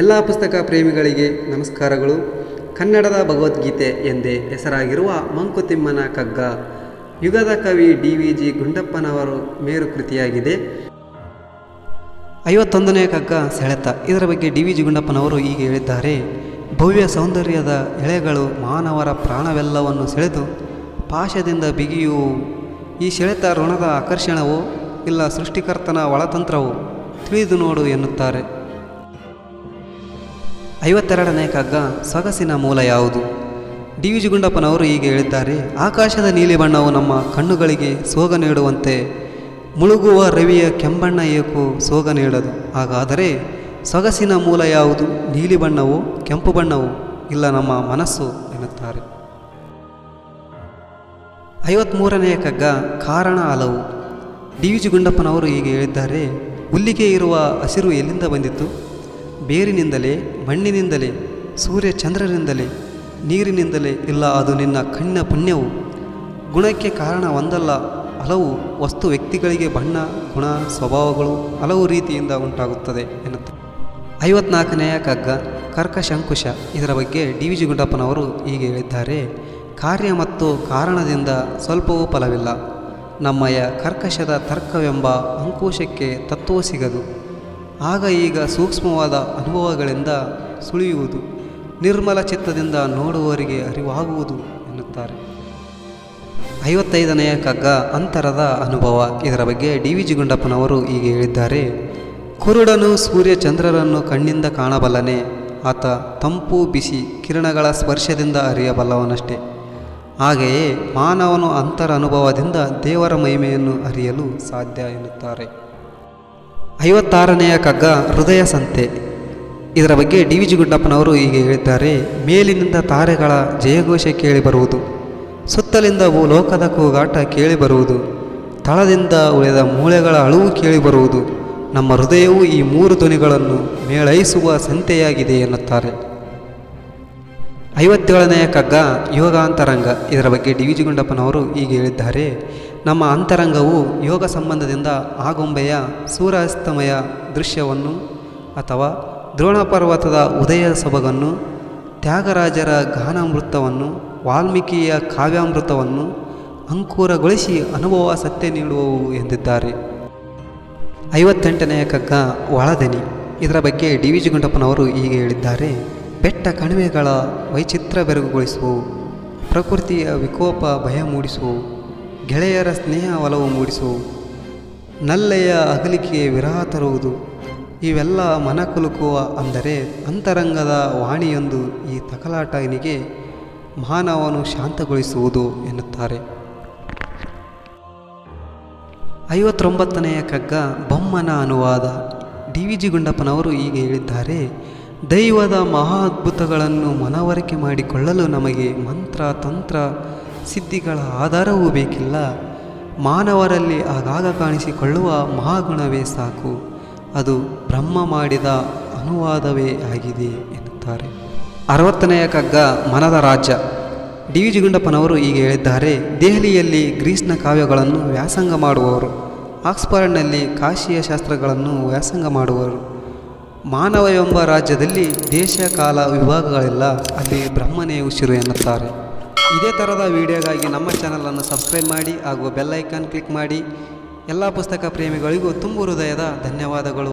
ಎಲ್ಲ ಪುಸ್ತಕ ಪ್ರೇಮಿಗಳಿಗೆ ನಮಸ್ಕಾರಗಳು. ಕನ್ನಡದ ಭಗವದ್ಗೀತೆ ಎಂದೇ ಹೆಸರಾಗಿರುವ ಮಂಕುತಿಮ್ಮನ ಕಗ್ಗ ಯುಗದ ಕವಿ ಡಿ ವಿ ಜಿ ಗುಂಡಪ್ಪನವರು ಮೇರು ಕೃತಿಯಾಗಿದೆ ಐವತ್ತೊಂದನೇ ಕಗ್ಗ ಸೆಳೆತ. ಇದರ ಬಗ್ಗೆ ಡಿ ವಿ ಜಿ ಗುಂಡಪ್ಪನವರು ಹೀಗೆ ಹೇಳಿದ್ದಾರೆ. ಭವ್ಯ ಸೌಂದರ್ಯದ ಎಳೆಗಳು ಮಾನವರ ಪ್ರಾಣವೆಲ್ಲವನ್ನು ಸೆಳೆದು ಪಾಶದಿಂದ ಬಿಗಿಯುವು ಈ ಸೆಳೆತ ಋಣದ ಆಕರ್ಷಣವೋ ಇಲ್ಲ ಸೃಷ್ಟಿಕರ್ತನ ಒಳತಂತ್ರವೋ ತಿಳಿದು ನೋಡು ಎನ್ನುತ್ತಾರೆ. ಐವತ್ತೆರಡನೇ ಕಗ್ಗ ಸೊಗಸಿನ ಮೂಲ ಯಾವುದು? ಡಿ ವಿ ಜಿ ಗುಂಡಪ್ಪನವರು ಹೀಗೆ ಹೇಳಿದ್ದಾರೆ, ಆಕಾಶದ ನೀಲಿ ಬಣ್ಣವು ನಮ್ಮ ಕಣ್ಣುಗಳಿಗೆ ಸೋಗ ನೀಡುವಂತೆ, ಮುಳುಗುವ ರವಿಯ ಕೆಂಬಣ್ಣ ಏಕೋ ಸೋಗ ನೀಡದು. ಹಾಗಾದರೆ ಸೊಗಸಿನ ಮೂಲ ಯಾವುದು? ನೀಲಿ ಬಣ್ಣವು, ಕೆಂಪು ಬಣ್ಣವು? ಇಲ್ಲ, ನಮ್ಮ ಮನಸ್ಸು, ಎನ್ನುತ್ತಾರೆ. ಐವತ್ತ್ಮೂರನೆಯ ಕಗ್ಗ ಕಾರಣ ಹಲವು ಡಿ ವಿ ಜಿ ಗುಂಡಪ್ಪನವರು ಹೀಗೆ ಹೇಳಿದ್ದಾರೆ, ಹುಲ್ಲಿಗೆ ಇರುವ ಹಸಿರು ಎಲ್ಲಿಂದ ಬಂದಿತ್ತು? ಬೇರಿನಿಂದಲೇ, ಮಣ್ಣಿನಿಂದಲೇ, ಸೂರ್ಯ ಚಂದ್ರರಿಂದಲೇ ನೀರಿನಿಂದಲೇ ಇಲ್ಲ ಅದು ನಿನ್ನ ಕಣ್ಣ ಪುಣ್ಯವು. ಗುಣಕ್ಕೆ ಕಾರಣ ಒಂದಲ್ಲ, ಹಲವು ವಸ್ತು ವ್ಯಕ್ತಿಗಳಿಗೆ ಬಣ್ಣ, ಗುಣ, ಸ್ವಭಾವಗಳು ಹಲವು ರೀತಿಯಿಂದ ಉಂಟಾಗುತ್ತದೆ ಎನ್ನುತ್ತೆ. ಐವತ್ನಾಲ್ಕನೆಯ ಕಗ್ಗ ಕರ್ಕಶಂಕುಶ. ಇದರ ಬಗ್ಗೆ ಡಿ ವಿ ಜಿ ಗುಂಡಪ್ಪನವರು ಹೀಗೆ ಹೇಳಿದ್ದಾರೆ, ಕಾರ್ಯ ಮತ್ತು ಕಾರಣದಿಂದ ಸ್ವಲ್ಪವೂ ಫಲವಿಲ್ಲ. ನಮ್ಮಯ ಕರ್ಕಶದ ತರ್ಕವೆಂಬ ಅಂಕುಶಕ್ಕೆ ತತ್ವ ಸಿಗದು. ಆಗ ಈಗ ಸೂಕ್ಷ್ಮವಾದ ಅನುಭವಗಳಿಂದ ಸುಳಿಯುವುದು, ನಿರ್ಮಲ ಚಿತ್ತದಿಂದ ನೋಡುವವರಿಗೆ ಅರಿವಾಗುವುದು ಎನ್ನುತ್ತಾರೆ. ಐವತ್ತೈದನೆಯ ಕಗ್ಗ ಅಂತರದ ಅನುಭವ. ಇದರ ಬಗ್ಗೆ ಡಿ ವಿ ಜಿ ಗುಂಡಪ್ಪನವರು ಹೀಗೆ ಹೇಳಿದ್ದಾರೆ. ಕುರುಡನು ಸೂರ್ಯ ಚಂದ್ರರನ್ನು ಕಣ್ಣಿಂದ ಕಾಣಬಲ್ಲನೆ. ಆತ ತಂಪು, ಬಿಸಿ, ಕಿರಣಗಳ ಸ್ಪರ್ಶದಿಂದ ಅರಿಯಬಲ್ಲವನಷ್ಟೇ. ಹಾಗೆಯೇ ಮಾನವನು ಅಂತರ ಅನುಭವದಿಂದ ದೇವರ ಮಹಿಮೆಯನ್ನು ಅರಿಯಲು ಸಾಧ್ಯ ಎನ್ನುತ್ತಾರೆ. ಐವತ್ತಾರನೆಯ ಕಗ್ಗ ಹೃದಯ ಸಂತೆ. ಇದರ ಬಗ್ಗೆ ಡಿ ವಿ ಜಿ ಗುಂಡಪ್ಪನವರು ಹೀಗೆ ಹೇಳಿದ್ದಾರೆ, ಮೇಲಿನಿಂದ ತಾರೆಗಳ ಜಯಘೋಷ ಕೇಳಿಬರುವುದು ಸುತ್ತಲಿಂದ ಲೋಕದ ಕೂಗಾಟ ಕೇಳಿಬರುವುದು ತಳದಿಂದ ಉಳಿದ ಮೂಳೆಗಳ ಅಳುವು ಕೇಳಿಬರುವುದು ನಮ್ಮ ಹೃದಯವು ಈ ಮೂರು ಧ್ವನಿಗಳನ್ನು ಮೇಳೈಸುವ ಸಂತೆಯಾಗಿದೆ ಎನ್ನುತ್ತಾರೆ. ಐವತ್ತೇಳನೆಯ ಕಗ್ಗ ಯೋಗಾಂತರಂಗ ಇದರ ಬಗ್ಗೆ ಡಿ ವಿ ಜಿ ಗುಂಡಪ್ಪನವರು ಹೀಗೆ ಹೇಳಿದ್ದಾರೆ. ನಮ್ಮ ಅಂತರಂಗವು ಯೋಗ ಸಂಬಂಧದಿಂದ ಆಗೊಂಬೆಯ ಸೂರ್ಯಾಸ್ತಮಯ ದೃಶ್ಯವನ್ನು ಅಥವಾ ದ್ರೋಣ ಪರ್ವತದ ಉದಯ ಸೊಬಗನ್ನು, ತ್ಯಾಗರಾಜರ ಗಾನಾಮೃತವನ್ನು, ವಾಲ್ಮೀಕಿಯ ಕಾವ್ಯಾಮೃತವನ್ನು ಅಂಕುರಗೊಳಿಸಿ ಅನುಭವ ಸತ್ಯ ನೀಡುವವು ಎಂದಿದ್ದಾರೆ. ಐವತ್ತೆಂಟನೆಯ ಕಗ್ಗ ಒಳದನಿ. ಇದರ ಬಗ್ಗೆ ಡಿ ವಿ ಜಿ ಗುಂಡಪ್ಪನವರು ಹೀಗೆ ಹೇಳಿದ್ದಾರೆ. ಬೆಟ್ಟ ಕಣಿವೆಗಳ ವೈಚಿತ್ರ ಬೆರಗುಗೊಳಿಸುವು ಪ್ರಕೃತಿಯ ವಿಕೋಪ ಭಯ ಮೂಡಿಸುವು ಗೆಳೆಯರ ಸ್ನೇಹ ಒಲವು ಮೂಡಿಸುವು ನಲ್ಲೆಯ ಅಗಲಿಕೆ ವಿರಹ ತರುವುದು, ಇವೆಲ್ಲ ಮನಕುಲುಕುವ ಅಂದರೆ ಅಂತರಂಗದ ವಾಣಿಯೊಂದು ಈ ತಕಲಾಟನಿಗೆ ಮಾನವನು ಶಾಂತಗೊಳಿಸುವುದು ಎನ್ನುತ್ತಾರೆ. ಐವತ್ತೊಂಬತ್ತನೆಯ ಕಗ್ಗ ಬೊಮ್ಮನ ಅನುವಾದ ಡಿ ವಿ ಜಿ ಗುಂಡಪ್ಪನವರು ಹೀಗೆ ಹೇಳಿದ್ದಾರೆ ದೈವದ ಮಹಾ ಅದ್ಭುತಗಳನ್ನು ಮನವರಿಕೆ ಮಾಡಿಕೊಳ್ಳಲು ನಮಗೆ ಮಂತ್ರ, ತಂತ್ರ, ಸಿದ್ಧಿಗಳ ಆಧಾರವೂ ಬೇಕಿಲ್ಲ. ಮಾನವರಲ್ಲಿ ಆಗಾಗ ಕಾಣಿಸಿಕೊಳ್ಳುವ ಮಹಾಗುಣವೇ ಸಾಕು. ಅದು ಬ್ರಹ್ಮ ಮಾಡಿದ ಅನುವಾದವೇ ಆಗಿದೆ ಎನ್ನುತ್ತಾರೆ. ಅರವತ್ತನೆಯ ಕಗ್ಗ ಮನದ ರಾಜ್ಯ. ಡಿ ವಿ ಜಿಗುಂಡಪ್ಪನವರು ಹೀಗೆ ಹೇಳಿದ್ದಾರೆ, ದೆಹಲಿಯಲ್ಲಿ ಗ್ರೀಸ್ನ ಕಾವ್ಯಗಳನ್ನು ವ್ಯಾಸಂಗ ಮಾಡುವವರು. ಆಕ್ಸ್ಫರ್ಡ್ನಲ್ಲಿ ಕಾಶಿಯ ಶಾಸ್ತ್ರಗಳನ್ನು ವ್ಯಾಸಂಗ ಮಾಡುವರು ಮಾನವ ಎಂಬ ರಾಜ್ಯದಲ್ಲಿ ದೇಶ, ಕಾಲ, ವಿಭಾಗಗಳೆಲ್ಲ ಅಲ್ಲಿ ಬ್ರಹ್ಮನೇ ಉಸಿರು ಎನ್ನುತ್ತಾರೆ. ಇದೇ ಥರದ ವಿಡಿಯೋಗಾಗಿ ನಮ್ಮ ಚಾನಲನ್ನು ಸಬ್ಸ್ಕ್ರೈಬ್ ಮಾಡಿ ಹಾಗೂ ಬೆಲ್ಲೈಕಾನ್ ಕ್ಲಿಕ್ ಮಾಡಿ. ಎಲ್ಲ ಪುಸ್ತಕ ಪ್ರೇಮಿಗಳಿಗೂ ತುಂಬು ಹೃದಯದ ಧನ್ಯವಾದಗಳು.